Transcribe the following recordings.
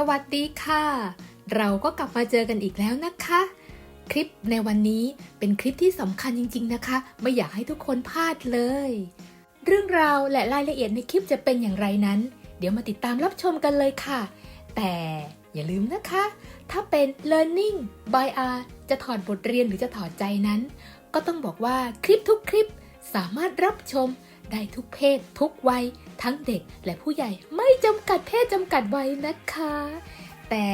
สวัสดีค่ะ เราก็กลับมาเจอกันอีกแล้วนะคะ คลิปในวันนี้เป็นคลิปที่สำคัญจริง ๆนะคะ ไม่อยากให้ทุกคนพลาดเลย เรื่องราวและรายละเอียดในคลิปจะเป็นอย่างไรนั้น เดี๋ยวมาติดตามรับชมกันเลยค่ะ แต่อย่าลืมนะคะ ถ้าเป็น learning by R จะถอดบทเรียนหรือจะถอดใจนั้น ก็ต้องบอกว่าคลิปทุกคลิปสามารถรับชม ได้ทุกเพศ ทุกวัย ทั้งเด็กและผู้ใหญ่ไม่จำกัดเพศจำกัดวัยนะคะ แต่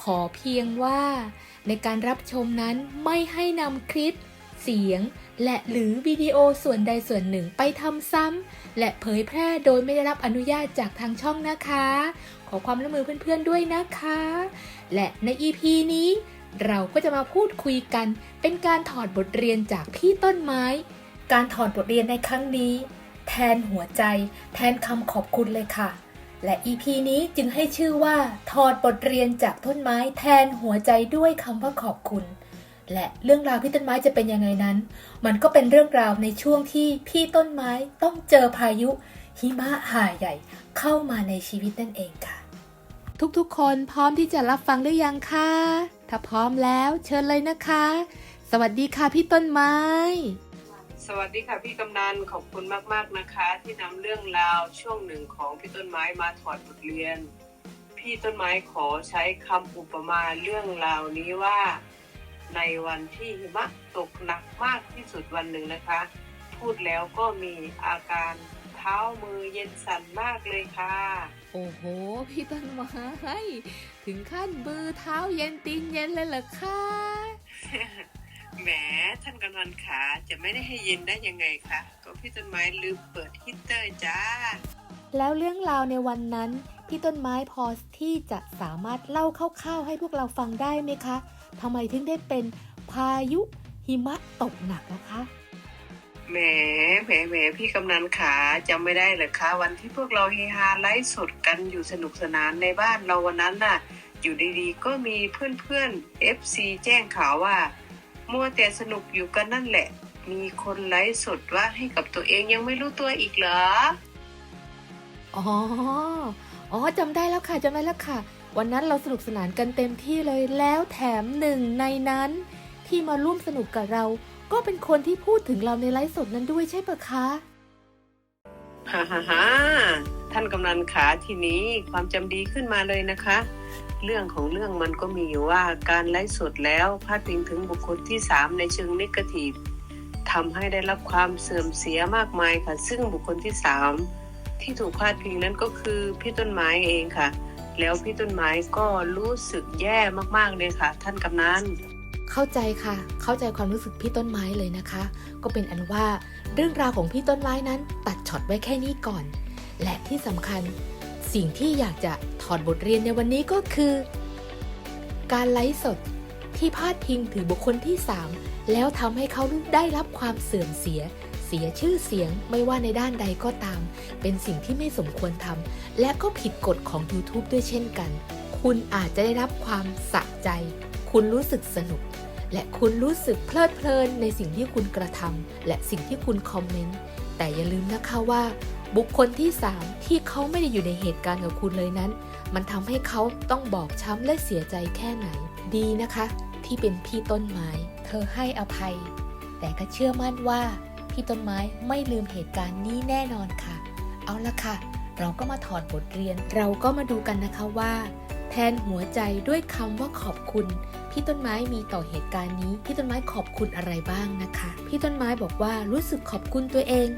ขอเพียงว่าในการรับชมนั้นไม่ให้นำคลิป เสียง และหรือวิดีโอส่วนใดส่วนหนึ่งไปทำซ้ำและเผยแพร่โดยไม่ได้รับอนุญาตจากทางช่องนะคะ ขอความร่วมมือเพื่อนๆด้วยนะคะ และใน EP นี้ เราก็จะมาพูดคุยกัน เป็นการถอดบทเรียนจากพี่ต้นไม้ การถอดบทเรียนในครั้งนี้ แทนหัวใจ แทนคำขอบคุณเลยค่ะ และ EP นี้จึงให้ชื่อว่า ถอดบทเรียนจากต้นไม้ แทนหัวใจด้วยคำว่าขอบคุณ และเรื่องราวพี่ต้นไม้จะเป็นยังไงนั้น มันก็เป็นเรื่องราวในช่วงที่พี่ต้นไม้ต้องเจอพายุ หิมะหาใหญ่ เข้ามาในชีวิตนั่นเองค่ะ ทุกๆ คนพร้อมที่จะรับฟังหรือยังคะถ้าพร้อมแล้วเชิญเลยนะคะ สวัสดีค่ะพี่ต้นไม้ สวัสดีค่ะพี่กำนันขอบคุณมาก ๆนะคะ ที่นำเรื่องราวช่วงหนึ่งของพี่ต้นไม้มาถอดบทเรียน พี่ต้นไม้ขอใช้คำอุปมาเรื่องราวนี้ว่า ในวันที่หิมะตกหนักมากที่สุดวันหนึ่งนะคะ พูดแล้วก็มีอาการเท้ามือเย็นสั่นมากเลยค่ะ โอ้โห พี่ต้นไม้ถึงขั้นมือเท้าเย็นตีนเย็นเลยเหรอคะ แหมท่านกำนันขาจะไม่ได้ให้เย็นได้ยังไงคะ ก็พี่ต้นไม้ลืมเปิดฮีตเตอร์จ้า แล้วเรื่องราวในวันนั้น พี่ต้นไม้พอที่จะสามารถเล่าคร่าวๆให้พวกเราฟังได้ไหมคะทำไมถึงได้เป็นพายุหิมะตกหนักนะคะแหมแหมแหมพี่กำนันขาจำไม่ได้เหรอคะ วันที่พวกเราเฮฮาไลฟ์สดกันอยู่สนุกสนานในบ้านเราวันนั้นน่ะ อยู่ดีๆ ก็มีเพื่อนๆ FC แจ้งข่าวว่า มัวแต่สนุกอยู่กันนั่นแหละ มีคนไลฟ์สดว่าให้กับตัวเองยังไม่รู้ตัวอีกเหรอ อ๋อ อ๋อจำได้แล้วค่ะจำได้แล้วค่ะ วันนั้นเราสนุกสนานกันเต็มที่เลยแล้วแถมหนึ่งในนั้น ที่มาร่วมสนุกกับเรา ก็เป็นคนที่พูดถึงเราในไลฟ์สดนั้นด้วยใช่ปะคะ ฮ่าฮ่าฮ่า ท่านกำนันขาทีนี้ความจำดีขึ้นมาเลยนะคะ เรื่องของเรื่องมันก็มีอยู่ว่าการไลฟ์สดแล้วพาดพิงถึงบุคคลที่ 3 ในเชิงนิเกทีฟทำให้ได้รับความเสื่อมเสียมากมายค่ะ ซึ่งบุคคลที่ 3 ที่ถูกพาดพิงนั้นก็คือพี่ต้นไม้เองค่ะ แล้วพี่ต้นไม้ก็รู้สึกแย่มากๆเลยค่ะ ท่านกำนันเข้าใจค่ะ เข้าใจความรู้สึกพี่ต้นไม้เลยนะคะ ก็เป็นอันว่าเรื่องราวของพี่ต้นไม้นั้นตัดช็อตไว้แค่นี้ก่อน และที่สำคัญ สิ่งที่อยากจะถอดบทเรียนในวันนี้ก็คือ การไลฟ์สดที่พาดพิงถึงบุคคลที่ 3 แล้วทำให้เขาได้รับความเสื่อมเสีย เสียชื่อเสียงไม่ว่าในด้านใดก็ตาม เป็นสิ่งที่ไม่สมควรทำและก็ผิดกฎของ YouTube ด้วยเช่นกัน คุณอาจจะได้รับความสะใจ คุณรู้สึกสนุก และคุณรู้สึกเพลิดเพลินในสิ่งที่คุณกระทำและสิ่งที่คุณคอมเมนต์แต่อย่าลืมนะคะว่า บุคคลที่ 3 ที่เขาไม่ได้อยู่ในเหตุการณ์กับคุณเลยนั้น มันทำให้เขาต้องบอกช้ำและเสียใจแค่ไหน ดีนะคะ ที่เป็นพี่ต้นไม้ เธอให้อภัย แต่ก็เชื่อมั่นว่า พี่ต้นไม้ไม่ลืมเหตุการณ์นี้แน่นอนค่ะ เอาละค่ะ เราก็มาถอดบทเรียน เราก็มาดูกันนะคะว่า แทนหัวใจด้วยคำว่าขอบคุณพี่ต้นไม้มีต่อเหตุการณ์นี้ พี่ต้นไม้ขอบคุณอะไรบ้างนะคะ พี่ต้นไม้บอกว่ารู้สึกขอบคุณตัวเอง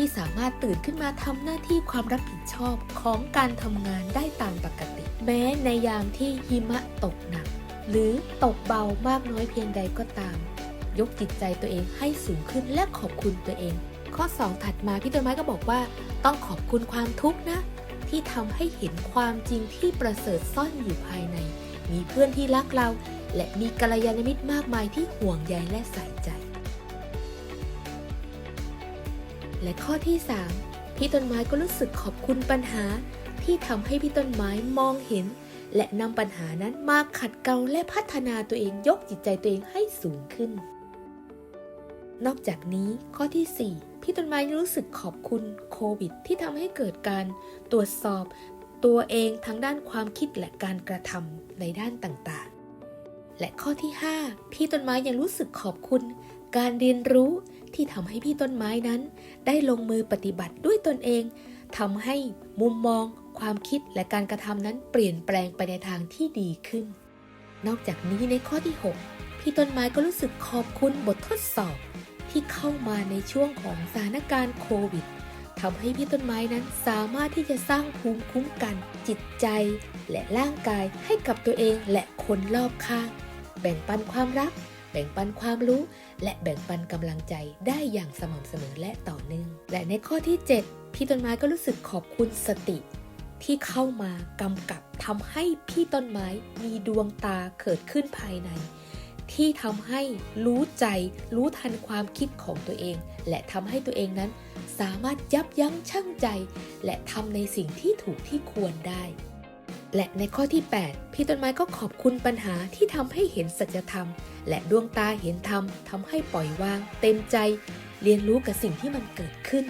ที่สามารถตื่นขึ้นมาทำหน้าที่ความรับผิดชอบของการทำงานได้ตามปกติ แม้ในยามที่หิมะตกหนัก หรือตกเบามากน้อยเพียงใดก็ตาม ยกจิตใจตัวเองให้สูงขึ้นและขอบคุณตัวเอง ข้อ 2 ถัดมาพี่ต้นไม้ก็บอกว่า ต้องขอบคุณความทุกข์นะ ที่ทำให้เห็นความจริงที่ประเสริฐซ่อนอยู่ภายใน มีเพื่อนที่รักเรา และมีกัลยาณมิตรมากมายที่ห่วงใยและใส่ใจ และข้อที่ 3 พี่ต้นไม้ก็รู้สึกขอบคุณปัญหา ที่ทำให้พี่ต้นไม้มองเห็น และนำปัญหานั้นมาขัดเกลาและพัฒนาตัวเองยกจิตใจตัวเองให้สูงขึ้น นอกจากนี้ข้อที่ 4 พี่ต้นไม้รู้สึกขอบคุณโควิด ที่ทำให้เกิดการตรวจสอบตัวเองทั้งด้านความคิดและการกระทำในด้านต่างๆ และข้อที่ 5 พี่ต้นไม้ยังรู้สึกขอบคุณ การเรียนรู้ที่ทำให้พี่ต้นไม้นั้น ได้ลงมือปฏิบัติด้วยตนเองทำให้มุมมอง ความคิดและการกระทำนั้นเปลี่ยนแปลงไปในทางที่ดีขึ้น นอกจากนี้ในข้อที่ 6 พี่ต้นไม้ก็รู้สึกขอบคุณบททดสอบ ที่เข้ามาในช่วงของสถานการณ์โควิดทำให้พี่ต้นไม้นั้นสามารถที่จะสร้างภูมิคุ้มกัน จิตใจ และร่างกายให้กับตัวเองและคนรอบข้าง แบ่งปันความรัก แบ่งปันความรู้ และแบ่งปันกำลังใจได้อย่างสม่ำเสมอและต่อเนื่อง และในข้อที่ 7 พี่ต้นไม้ก็รู้สึกขอบคุณสติ ที่เข้ามากำกับทำให้พี่ต้นไม้มีดวงตาเกิดขึ้นภายใน ที่ทำให้รู้ใจ รู้ทันความคิดของตัวเอง และทำให้ตัวเองนั้น สามารถยับยั้งชั่งใจ และทำในสิ่งที่ถูกที่ควรได้ และในข้อที่ 8 พี่ต้นไม้ก็ขอบคุณปัญหาที่ทำให้เห็นสัจธรรม และดวงตาเห็นธรรมทำให้ปล่อยวาง เต็มใจ เรียนรู้กับสิ่งที่มันเกิดขึ้น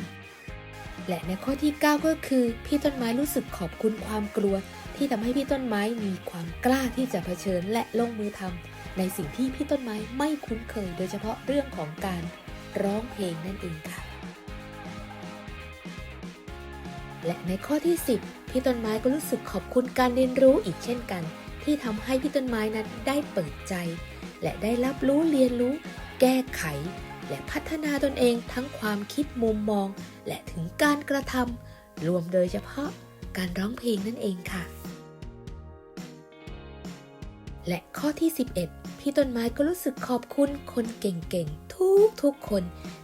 และในข้อที่ 9 ก็คือ พี่ต้นไม้รู้สึกขอบคุณความกลัว ที่ทำให้พี่ต้นไม้มีความกล้าที่จะเผชิญและลงมือทำในสิ่งที่พี่ต้นไม้ไม่คุ้นเคย โดยเฉพาะเรื่องของการร้องเพลงนั่นเองค่ะและในข้อที่ 10 พี่ต้นไม้ก็รู้สึกขอบคุณการเรียนรู้อีกเช่นกัน ที่ทำให้พี่ต้นไม้นั้นได้เปิดใจ และได้รับรู้เรียนรู้ แก้ไข และพัฒนาตนเองทั้งความคิดมุมมอง และถึงการกระทำรวมโดยเฉพาะการร้องเพลงนั่นเองค่ะ และข้อที่ 11 พี่ต้นไม้ก็รู้สึกขอบคุณคนเก่งๆ ทุกทุกๆคน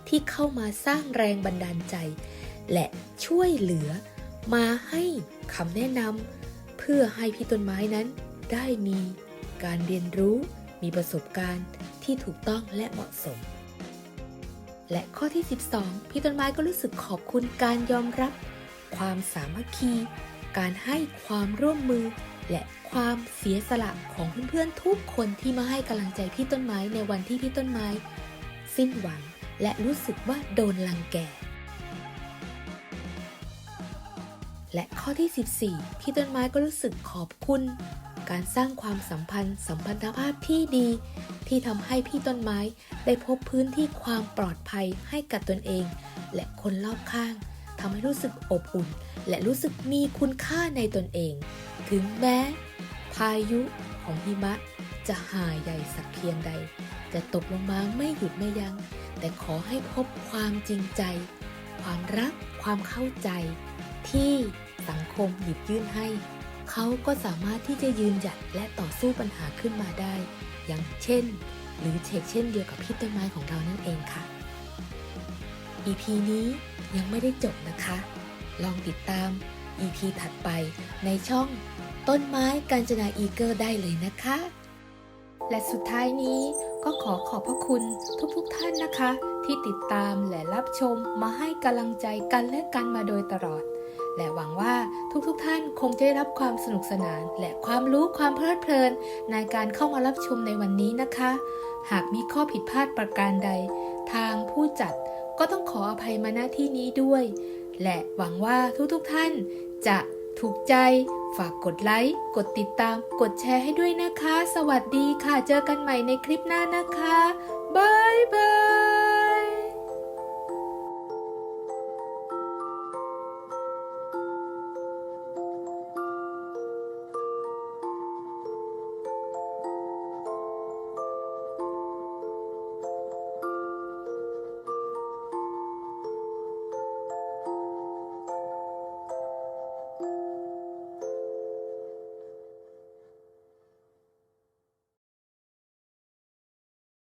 ที่เข้ามาสร้างแรงบันดาลใจ และช่วยเหลือ มาให้คำแนะนำเพื่อให้พี่ต้นไม้นั้น ได้มีการเรียนรู้มีประสบการณ์ที่ถูกต้องและเหมาะสม และข้อที่ 12 พี่ต้นไม้ก็รู้สึกขอบคุณการยอมรับ ความสามัคคี การให้ความร่วมมือ และความเสียสละของเพื่อนๆทุกคนที่มาให้กำลังใจพี่ต้นไม้ในวันที่พี่ต้นไม้ สิ้นหวังและรู้สึกว่าโดนลังแก และข้อที่ 14 พี่ต้นไม้ก็รู้สึกขอบคุณ การสร้างความสัมพันธ์ สัมพันธภาพที่ดี ที่ทำให้พี่ต้นไม้ได้พบพื้นที่ความปลอดภัยให้กับตนเอง และคนรอบข้างทำให้รู้สึกอบอุ่น และรู้สึกมีคุณค่าในตนเอง ถึงแม้ พายุของหิมะจะหาใหญ่สักเพียงใด จะตกลงมาไม่หยุดไม่ยัง้งแต่ขอให้พบความจริงใจ ความรัก ความเข้าใจ ที่สังคมหยิบยื่นให้ เขาก็สามารถที่จะยืนหยัดและต่อสู้ปัญหาขึ้นมาได้ อย่างเช่น หรือเชกเช่นเดียวกับพี่ต้นไม้ของเรานั่นเองค่ะ EP นี้ยังไม่ได้จบนะคะ ลองติดตาม EP ถัดไปในช่องต้นไม้กาญจนาอีเกอร์ได้เลยนะคะ และสุดท้ายนี้ก็ขอขอบพระคุณทุกๆทท่านนะคะ ที่ติดตามและรับชมมาให้กำลังใจกันและกันมาโดยตลอด และหวังว่าทุกๆทท่านคงจะได้รับความสนุกสนาน และความรู้ความเพลิดเพลิน ในการเข้ามารับชมในวันนี้นะคะ หากมีข้อผิดพลาดประการใด ทางผู้จัดก็ต้องขออภัยมาณที่นี้ด้วย และหวังว่าทุกๆทท่าน จะถูกใจฝากกดไลค์ กดติดตาม กดแชร์ให้ด้วยนะคะ สวัสดีค่ะ เจอกันใหม่ในคลิปหน้านะคะบ๊ายบาย